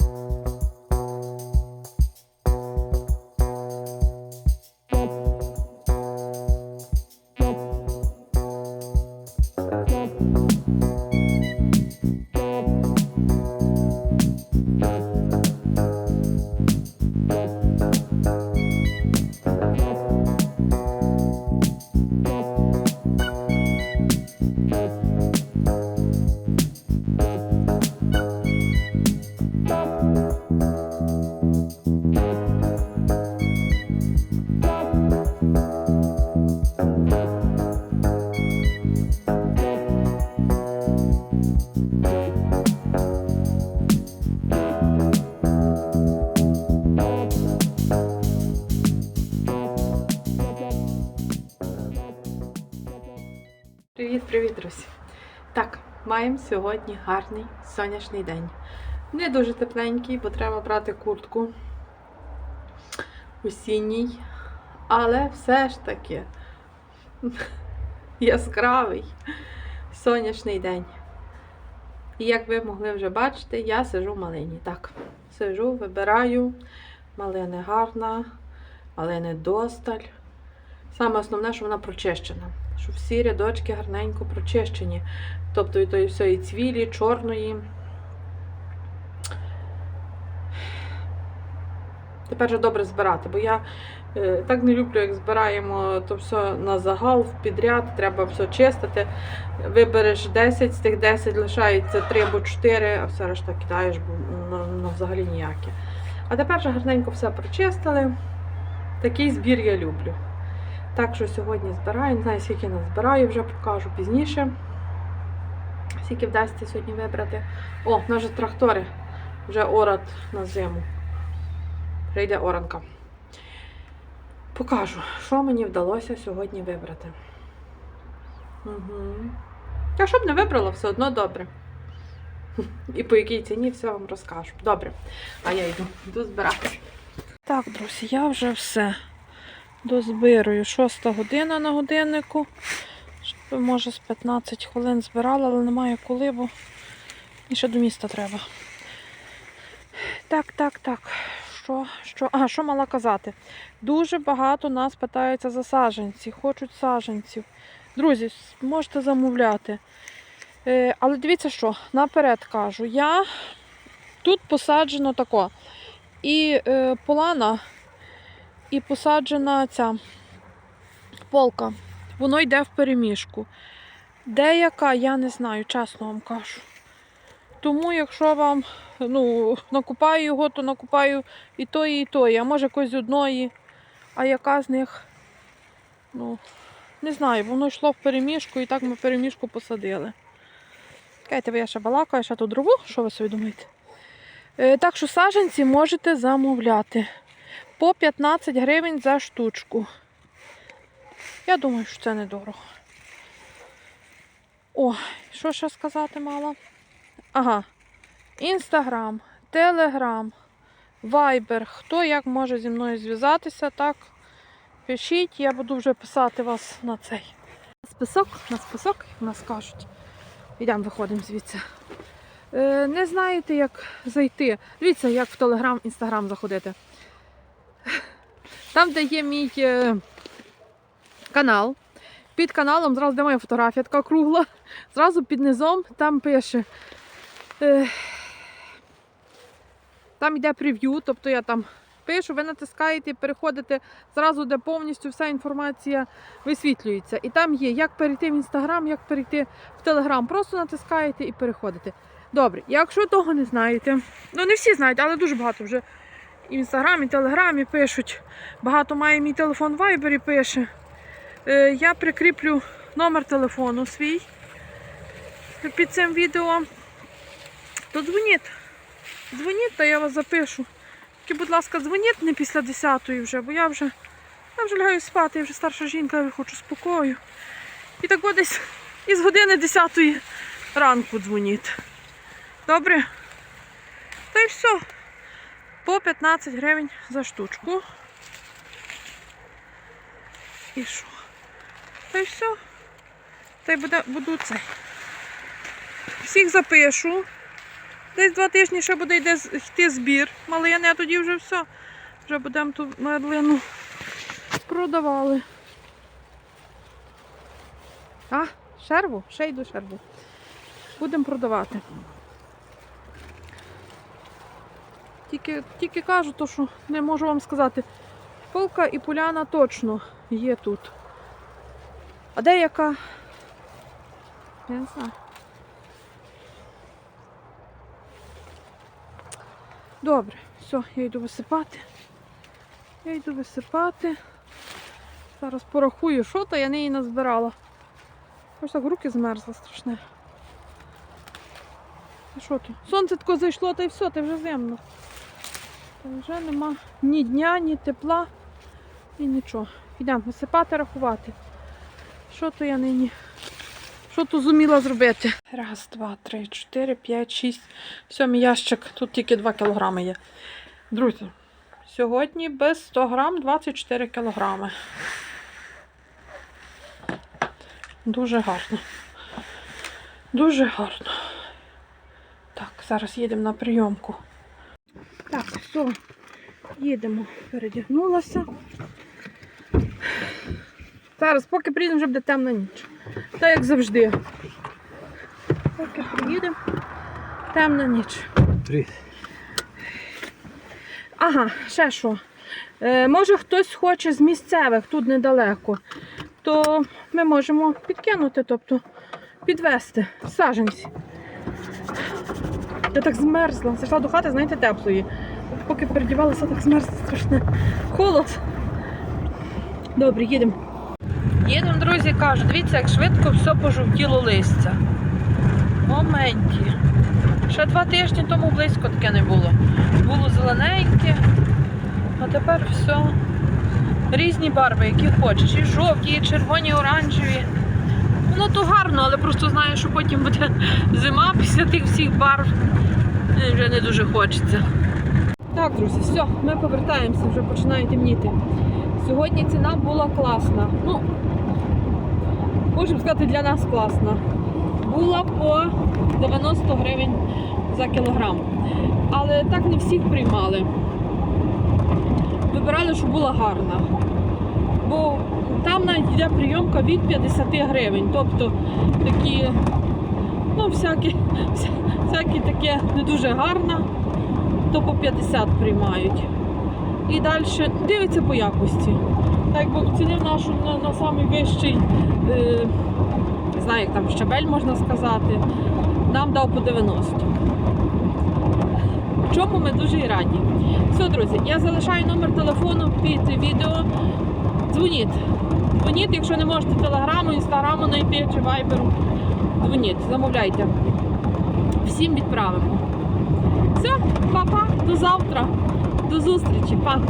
you друзі! Так, маємо сьогодні гарний сонячний день. Не дуже тепленький, бо треба брати куртку осінній, але все ж таки яскравий сонячний день. І як ви могли вже бачити, я сижу в малині. Так, сижу, вибираю. Малина гарна, малини досталь. Саме основне, що вона прочищена. Що всі рядочки гарненько прочищені. Тобто і тої всієї цвілі, чорної. Тепер же добре збирати, бо я е, так не люблю, як збираємо то все на загал, в підряд, треба все чистити. Вибереш 10, з тих 10 лишається 3 або 4, а все решта кидаєш, бо ну, ну, взагалі ніяке. А тепер же гарненько все прочистили. Такий збір я люблю. Так що сьогодні збираю, не знаю, скільки нас збираю, вже покажу пізніше. Скільки вдасться сьогодні вибрати. О, у нас же трактори, вже орат на зиму. Прийде оранка. Покажу, що мені вдалося сьогодні вибрати. Угу. Якщо б не вибрала, все одно добре. І по якій ціні все вам розкажу. Добре. А я йду, йду збирати. Так, друзі, я вже все дозбирую. Шоста година на годиннику. Може, з 15 хвилин збирала, але немає коли, бо і ще до міста треба. Так, так, так. Що, що? А, що мала казати? Дуже багато нас питаються за саджанці, хочуть саджанців. Друзі, можете замовляти. Е, але дивіться що, наперед кажу, я тут посаджено тако. І е, полана, і посаджена ця полка. Воно йде в переміжку. Деяка, я не знаю, чесно вам кажу. Тому, якщо вам ну, накупаю його, то накупаю і тої, і тої, а може якось з одної. А яка з них, ну, не знаю, воно йшло в переміжку і так ми переміжку посадили. Чекайте, я ще балакаю, ще тут другу, що ви собі думаєте? Е, так що саджанці можете замовляти по 15 гривень за штучку. Я думаю, що це недорого. О, що ще сказати мала? Ага. Інстаграм, Телеграм, Вайбер. Хто як може зі мною зв'язатися, так пишіть, я буду вже писати вас на цей. Список, на список, як нас кажуть. Йдемо, виходимо звідси. Е, не знаєте, як зайти. Дивіться, як в Телеграм, Інстаграм заходити. Там, де є мій е, канал. Під каналом зразу де моя фотографія така кругла. Зразу під низом там пише. Е, там йде прев'ю, тобто я там пишу, ви натискаєте, переходите, зразу де повністю вся інформація висвітлюється. І там є, як перейти в інстаграм, як перейти в телеграм. Просто натискаєте і переходите. Добре, якщо того не знаєте, ну не всі знають, але дуже багато вже і в інстаграмі, і телеграмі пишуть. Багато має мій телефон в вайбері пише. Е, я прикріплю номер телефону свій під цим відео. То дзвоніть. Дзвоніть, то я вас запишу. Тільки, будь ласка, дзвоніть не після 10-ї вже, бо я вже я вже лягаю спати, я вже старша жінка, я хочу спокою. І так от десь із години 10-ї ранку дзвоніть. Добре? Та й все. По 15 гривень за штучку. І що? Та й все. Та й буде, буду це. Всіх запишу. Десь два тижні ще буде йде, йти збір малини, а тоді вже все. Вже будемо ту малину продавали. А, шерву? Ще йду шерву. Будемо продавати. Тільки, тільки кажу, то, що не можу вам сказати. Полка і поляна точно є тут. А де яка? Я не знаю. Добре, все, я йду висипати. Я йду висипати. Зараз порахую, що то я неї назбирала. Ось так руки змерзли страшне. А що? Сонце тако зайшло, та й все, та вже зимно. Та вже нема ні дня, ні тепла, і нічого. Йдемо висипати, рахувати. Що то я нині? Що то зуміла зробити? Раз, два, три, чотири, п'ять, шість. Сьомий ящик. Тут тільки 2 кілограми є. Друзі, сьогодні без 100 грам 24 кілограми. Дуже гарно. Дуже гарно. Зараз їдемо на прийомку. Так, все, їдемо. Передягнулася. Зараз, поки приїдемо, вже буде темна ніч. Так як завжди. Поки приїдемо, темна ніч. Три. Ага, ще що. Е, може хтось хоче з місцевих тут недалеко, то ми можемо підкинути, тобто підвести саженці. Я так змерзла. Зайшла до хати, знаєте, теплої. Поки передівалася, так змерзла страшне. Холод. Добре, їдемо. Їдемо, друзі, кажу, дивіться, як швидко все пожовтіло листя. Моменті. Ще два тижні тому близько таке не було. Було зелененьке, а тепер все. Різні барви, які хочеш. І жовті, і червоні, і оранжеві. Воно то гарно, але просто знаю, що потім буде зима після тих всіх барв. Вже не дуже хочеться. Так, друзі, все, ми повертаємося, вже починає темніти. Сьогодні ціна була класна. Ну, можемо сказати, для нас класна. Була по 90 гривень за кілограм. Але так не всіх приймали. Вибирали, щоб була гарна. Бо там навіть йде прийомка від 50 гривень. Тобто такі, ну, всякі, вся- всякі таке не дуже гарна, то по 50 приймають. І далі дивиться по якості. Так якби оцінив нашу на, на самий е, не знаю, як там щабель можна сказати, нам дав по 90. В чому ми дуже й раді. Все, друзі, я залишаю номер телефону під відео. Дзвоніть. Дзвоніть, якщо не можете телеграму, інстаграму знайти чи вайберу. Дзвоніть, замовляйте. Всім відправимо. Все, па-па, до завтра. До зустрічі, па.